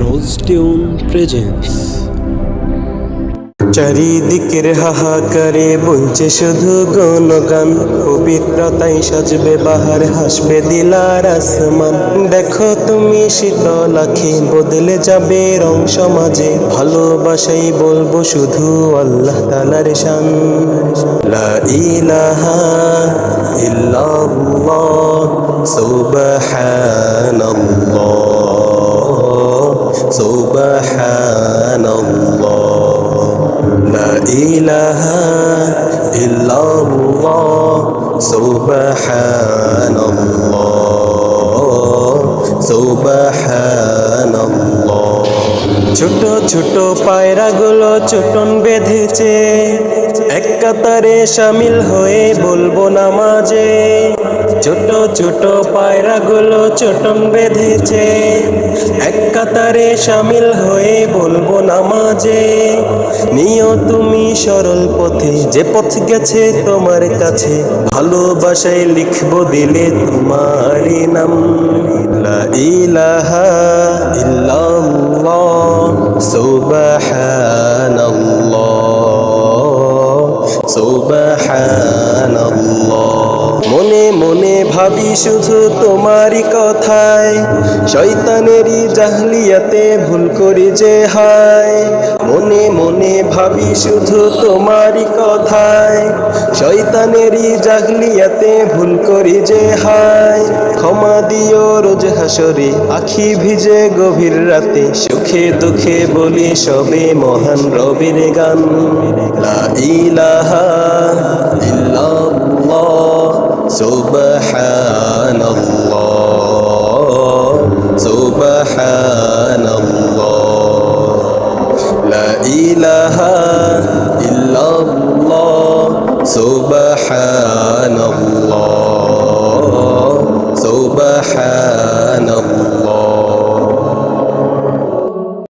রোজ tune presence চারিদিকের হাহাকারে বলছে শুধু গণগান পবিত্রতাই সাজবে বাহার, হাসবে দিলার আসমান। দেখো তুমি শীতল আখি, বদলে যাবে রং সমাজে। ভালোবাসাই বলব শুধু আল্লাহ তালার শান। লা ইলাহা ইল্লাল্লাহ, সুবহানাল্লাহ। সৌবাহ লা ইলাহা ছোট পায়রা পায়রাগুলো চুটন বেঁধেছে এক কাতারে সামিল হয়ে বলব নামাজে ছোট ছোট পায়রাগুলো চটন বেঁধেছে। এক কাতারে সামিল হয়ে বলব নামাজে, নিও তুমি সরল পথে, যে পথ গেছে তোমার কাছে। ভালোবাসায় লিখব দিলে তোমার নাম। ইলাহা ইল্লাল্লাহ সুবহানাল্লাহ। মনে ভাবি শুধু তোমারই কথায়। শয়তানেরই জাহলিয়াতে ভুল করি যে হায়। মনে মনে ভাবি শুধু তোমারই কথায়। শয়তানেরই জাহলিয়াতে ভুল করি যে হায়। ক্ষমা দিও রোজ হাসরে, আখি ভিজে গভীর রাতে। সুখে দুঃখে বলি সবে মহান রবির গান। লা ইলাহা ইল্লাল্লাহ সুবহানাল্লাহ সুবহানাল্লাহ লা ইলাহা ইল্লাল্লাহ সুবহানাল্লাহ সুবহান